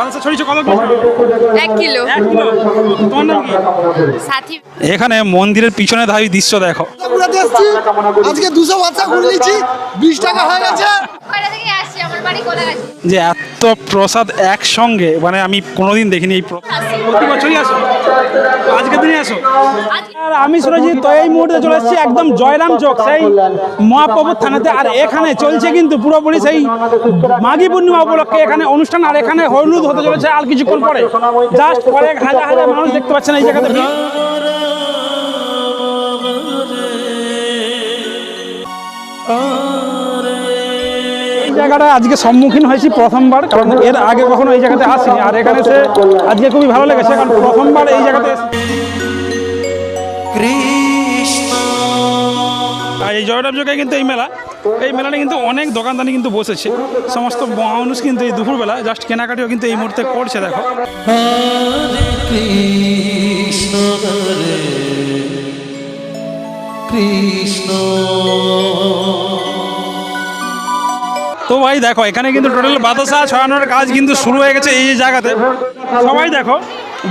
বাতাসা ছড়িয়েছো কত এক কিলো। এক কিলো? তোমার নাম কি? সাথী। এখানে মন্দিরের পিছনে ধাবি দৃশ্য দেখো। আজকে দুশো বাচ্চা ঘুরে নিচ্ছি বিশ টাকা হয়ে গেছে। যে এত প্রসাদ একসঙ্গে মানে আমি কোনোদিন দেখিনি এই প্র- প্রতি বছরই আসো। আজকের দিনে আসো। আর আমি শুনেছি তো এই মুহূর্তে চলে এসেছি একদম জয়রাম চোক সেই মহাপ্রভুর থানাতে। আর এখানে চলছে কিন্তু পুরোপুরি সেই মাঘী পূর্ণিমা উপলক্ষে এখানে অনুষ্ঠান আর এখানে হলুদ হতে চলেছে আর কিছুক্ষণ পরে। জাস্ট কয়েক হাজার হাজার মানুষ দেখতে পাচ্ছেন এই জায়গাতে। এই জায়গাটা আজকে সম্মুখীন হয়েছি প্রথমবার কারণ এর আগে কখনো এই জায়গাতে আসিনি। আর এখানে এসে আজকে খুবই ভালো লেগেছে কারণ প্রথমবার এই জায়গাতে আর এই জয়রাম যোগে কিন্তু এই মেলা। এই মেলাটা কিন্তু অনেক দোকানদানি কিন্তু বসেছে। সমস্ত মানুষ কিন্তু এই দুপুরবেলা জাস্ট কেনাকাটিও কিন্তু এই মুহূর্তে করছে দেখো। কৃষ্ণ তো ভাই দেখো এখানে কিন্তু টোটাল বাতাসা ছড়ানোর কাজ কিন্তু শুরু হয়ে গেছে এই জায়গাতে। সবাই দেখো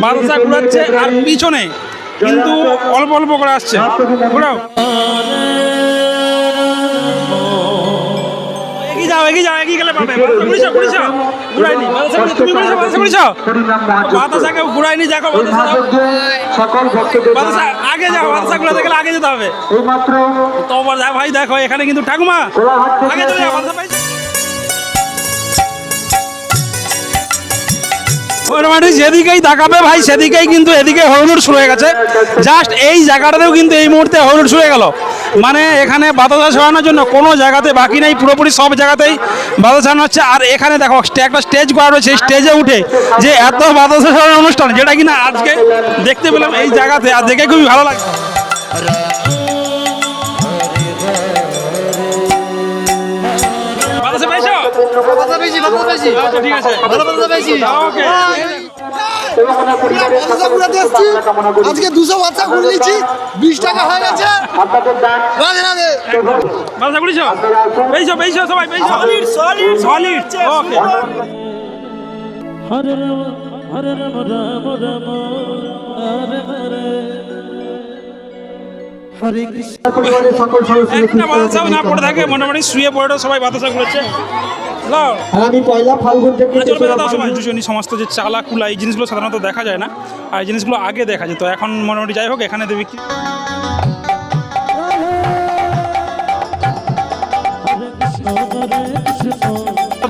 বাতাসা ঘুরাচ্ছে আর পিছনে কিন্তু অল্প অল্প করে আসছে। ঘুরাও। এগিয়ে যাও এগিয়ে যাও গেলে পাবে ঘুরাইনি ঘুরে- ঘুরাইনি দেখো বাতাসা আগে যাও বাতাসা ঘুরাতে গেলে আগে যেতে হবে। তো আবার যা ভাই দেখো এখানে কিন্তু ঠাকুমা। আগে চলে যাও বাতাসা পাইছো। মোটামুটি যেদিকেই তাকাবে ভাই সেদিকেই কিন্তু এদিকে হলুদ শুরু হয়ে গেছে। জাস্ট এই জায়গাটাতেও কিন্তু এই মুহূর্তে হলুদ শুরু হয়ে গেল। মানে এখানে বাতাসা ছড়ানোর জন্য কোনো জায়গাতে বাকি নেই পুরোপুরি সব জায়গাতেই বাতাস ছড়ানো হচ্ছে। আর এখানে দেখো একটা স্টেজ করা রয়েছে স্টেজে উঠে যে এত বাতাসা ছড়ানোর অনুষ্ঠান যেটা কিনা আজকে দেখতে পেলাম এই জায়গাতে আর দেখে খুবই ভালো লাগছে। বাতাসা পাইছো পেয়েছি আচ্ছা ঠিক আছে। ভালো বাচ্চা পেয়েছি ওকে আজকে দুশো বাচ্চা ঘুরে নিচ্ছি বিশ টাকা হয়ে গেছে। রাধে রাধে। বাতাসা করেছ পেয়েছ পেয়েছ সবাই পেয়েছ। Solid solid solid okay Hare Ram Hare Ram Ram Ram. Hare Hare. Hare একটা বাতাসাও না পড়ে থাকে মোটামুটি শুয়ে পড়ে সবাই বাতাসা ঘুরেছে। লাও। আমি পয়লা ফাল্গুন থেকে আর সবাই দুজনই সমস্ত যে চালা কুলা এই জিনিসগুলো সাধারণত দেখা যায় না। আর এই জিনিসগুলো আগে দেখা যেত। এখন মোটামুটি যাই হোক এখানে দেবী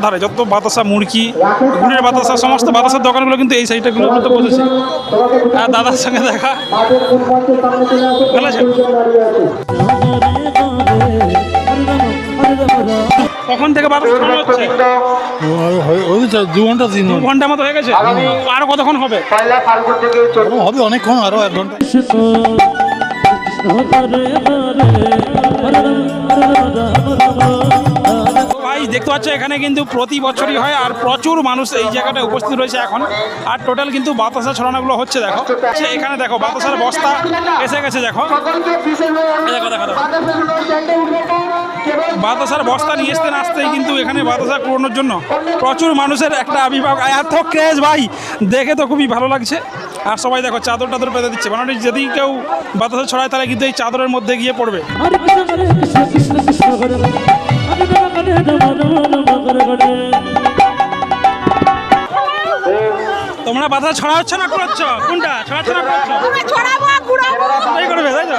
ধারে যত বাতাসা মুরগি গুড়ের বাতাসা সমস্ত বাতাসার দোকানগুলো কিন্তু এই সাইডটাগুলো তো বসেছে আর দাদার সঙ্গে দেখা। ভালো কখন থেকে বাতাসা হচ্ছে ওই তো দু ঘণ্টা তিন দু ঘণ্টা মতো হয়ে গেছে আরও কতক্ষণ হবে হবে অনেকক্ষণ আরও এক ঘণ্টা হরে হরে হরে রাম রাম রাম ভাই দেখতে পাচ্ছ, এখানে কিন্তু প্রতি বছরই হয় আর প্রচুর মানুষ এই জায়গাটায় উপস্থিত রয়েছে এখন। আর টোটাল কিন্তু বাতাসা ছড়ানোগুলো হচ্ছে, দেখো। এখানে দেখো, বাতাসার বস্তা এসে গেছে, দেখো। দেখো দেখো বাতাসার বস্তা নিয়ে আসতে আসতেই কিন্তু এখানে বাতাসা কুড়ানোর জন্য প্রচুর মানুষের একটা আবির্ভাব। এত ক্রেজ ভাই, দেখে তো খুবই ভালো লাগছে। আর সবাই দেখো, চাদর টাদর পেতে দিচ্ছে। মানে যদি কেউ বাতাসা ছড়ায়, তাহলে কিন্তু এই চাদরের মধ্যে গিয়ে পড়বে। তোমরা বাতাসা ছড়া হচ্ছে না কুড়াচ্ছ? কোনটা? ছড়াচ্ছ না কুড়াচ্ছ? এই করবে তাই তো?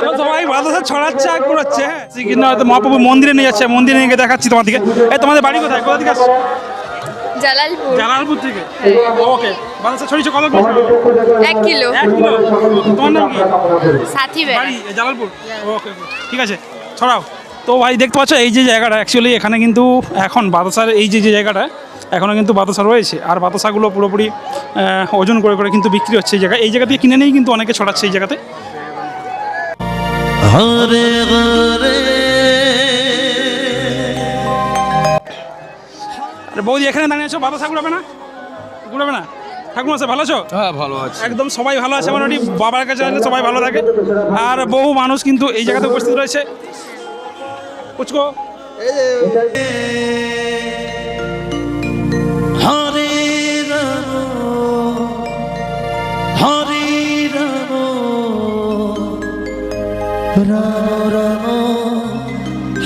তো সবাই বাতাসা ছড়াচ্ছে আর কুড়াচ্ছে হ্যাঁ? কিন্তু হয়তো মহাপ্রভু মন্দিরে নিয়ে যাচ্ছে মন্দিরে নিয়ে গিয়ে দেখাচ্ছি এই তোমাদের বাড়ি কোথায়? কোথা থেকে আসছো? জালালপুর। জালালপুর থেকে? ওকে বাতাসা ছড়িয়েছো কত এক কিলো। এক কিলো? তোমার নাম কি? সাথী বাড়ি জালালপুর? ওকে ওকে। ঠিক আছে ছড়াও। তো ভাই দেখতে পাচ্ছ এই যে জায়গাটা অ্যাকচুয়ালি এখানে কিন্তু এখন বাতাসার এই যে যে জায়গাটা এখনও কিন্তু বাতাসা রয়েছে। আর বাতাসাগুলো পুরোপুরি ওজন করে করে কিন্তু বিক্রি হচ্ছে এই জায়গায়। এই জায়গা থেকে কিনে নিয়েই কিন্তু অনেকে ছড়াচ্ছে এই জায়গাতে। বৌদি এখানে দাঁড়িয়ে আছো? বাতাসা গুড়াবে না? গুড়াবে না? ঠাকুর আছে ভালো আছো? হ্যাঁ ভালো আছে। একদম সবাই ভালো আছে মোটামুটি বাবার কাছে সবাই ভালো থাকে। আর বহু মানুষ কিন্তু এই জায়গাতে উপস্থিত রয়েছে। कुछ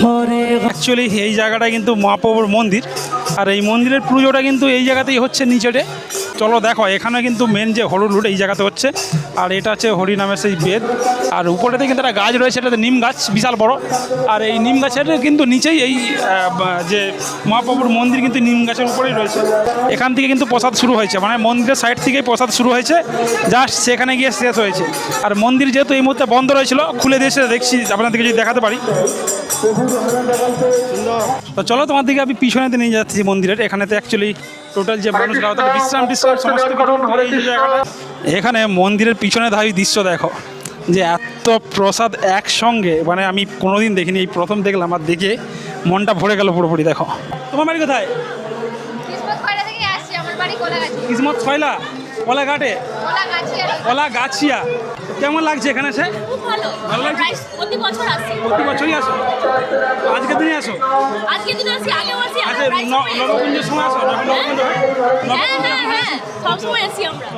হরে অ্যাকচুয়ালি এই জায়গাটা কিন্তু মহাপ্রভুর মন্দির আর এই মন্দিরের পুজোটা কিন্তু এই জায়গাতেই হচ্ছে নিচেটে। চলো দেখো এখানে কিন্তু মেন যে হলুদ রুট এই জায়গাতে হচ্ছে আর এটা হচ্ছে হরিনামের সেই বেদ। আর উপরেতে কিন্তু একটা গাছ রয়েছে, এটাতে নিম গাছ বিশাল বড়। আর এই নিম গাছের কিন্তু নিচেই এই যে মহাপ্রভুর মন্দির কিন্তু নিম গাছের উপরেই রয়েছে। এখান থেকে কিন্তু প্রসাদ শুরু হয়েছে মানে মন্দিরের সাইড থেকেই প্রসাদ শুরু হয়েছে, জাস্ট সেখানে গিয়ে শেষ হয়েছে। আর মন্দির যেহেতু এই মুহূর্তে বন্ধ রয়েছিল, খুলে দিয়েছে দেখছি, আপনাদেরকে যদি দেখাতে পারি। তো চলো তোমার দিকে আমি পিছনেতে নিয়ে যাচ্ছি মন্দিরের, এখানেতে অ্যাকচুয়ালি টোটাল যে মানুষরা বিশ্রাম টিশ্রাম সমস্ত। এখানে মন্দিরের পিছনে ধাবি দৃশ্য দেখো। যে এত প্রসাদ একসঙ্গে মানে আমি কোনোদিন দেখিনি এই প্রথম দেখলাম আর দেখে মনটা ভরে গেল পুরোপুরি দেখো। তোমার বাড়ি কোথায়? কিসমত ছয়লা কলাঘাটে। কোলাগাছি কলা গাছিয়া কেমন লাগছে এখানে এসে? ভালো। লাগছে? প্রতি বছর আসি। প্রতি বছরই আসো? আজকের দিনে আসো? আজকে দিন আসি আগেও আসি আচ্ছা নবকুঞ্জের সময় আসো যখন নবকুঞ্জ হয়? হ্যাঁ হ্যাঁ হ্যাঁ আসি আমরা।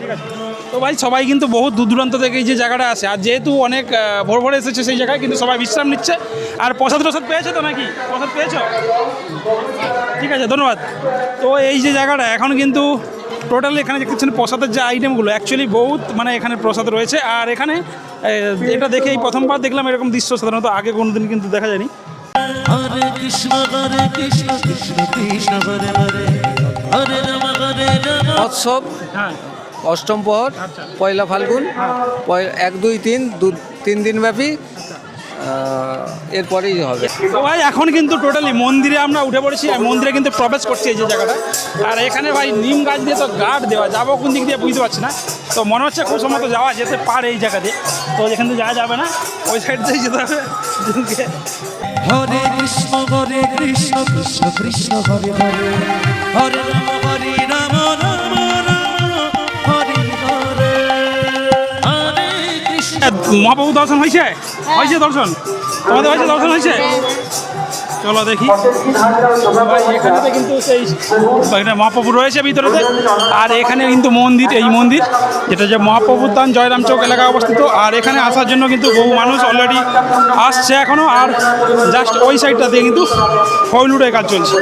ঠিক আছে। তো ভাই সবাই কিন্তু বহু দূর দূরান্ত থেকে যে জায়গাটা আসে আর যেহেতু অনেক ভোর ভোরে এসেছে সেই জায়গায় কিন্তু সবাই বিশ্রাম নিচ্ছে। আর প্রসাদ টসাদ পেয়েছ তো নাকি? প্রসাদ পেয়েছ? ঠিক আছে ধন্যবাদ। তো এই যে জায়গাটা এখন কিন্তু টোটালি এখানে দেখতেছেন প্রসাদের যে আইটেমগুলো অ্যাকচুয়ালি বহুত মানে এখানে প্রসাদ রয়েছে। আর এখানে এটা দেখে এই প্রথমবার দেখলাম এরকম দৃশ্য সাধারণত আগে কোনোদিন কিন্তু দেখা যায়নি। হরে কৃষ্ণ হরে কৃষ্ণ কৃষ্ণ কৃষ্ণ হরে হরে। হরে রাম হরে রাম। মহোৎসব হ্যাঁ। অষ্টম প্রহর আচ্ছা। পয়লা ফাল্গুন পয়- এক দুই তিন দু তিন দিন ব্যাপী এরপরেই হবে। ভাই এখন কিন্তু টোটালি মন্দিরে আমরা উঠে পড়েছি আর মন্দিরে কিন্তু প্রবেশ করছি এই যে জায়গাটা। আর এখানে ভাই নিম গাছ দিয়ে তো গার্ড দেওয়া যাব কোন দিক দিয়ে বুঝতে পারছি না। তো মনে হচ্ছে খুব সময় তো যাওয়া যেতে পারে এই জায়গাতে। তো এখান থেকে যাওয়া যাবে না ওই সাইড দিয়ে যেতে হবে। হরে কৃষ্ণ হরে কৃষ্ণ কৃষ্ণ কৃষ্ণ হরে হরে হরে। হরে রাম মহাপ্রভু দর্শন হয়েছে? হয়েছে দর্শন? তোমাদের হয়েছে দর্শন হয়েছে? চলো দেখি। ভাই এখানেতে কিন্তু সেই এখানে মহাপ্রভু রয়েছে ভিতরেতে। আর এখানে কিন্তু মন্দির এই মন্দির যেটা যে মহাপ্রভুর দান জয়রাম চৌক এলাকায় অবস্থিত। আর এখানে আসার জন্য কিন্তু বহু মানুষ অলরেডি আসছে এখনও আর জাস্ট ওই সাইডটা দিয়ে কিন্তু ফয়লুডের কাজ চলছে।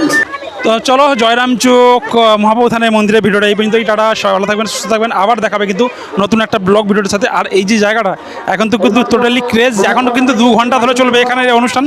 তো চলো, জয়রাম চোক মহাপ্রভু থানের মন্দিরের ভিডিওটা এই পর্যন্তই, টাটা ভালো থাকবেন, সুস্থ থাকবেন, আবার দেখাবে কিন্তু নতুন একটা ব্লগ ভিডিওর সাথে। আর এই যে জায়গাটা, এখন তো কিন্তু টোটালি ক্রেজ এখন কিন্তু দু ঘণ্টা ধরে চলবে এখানে অনুষ্ঠান।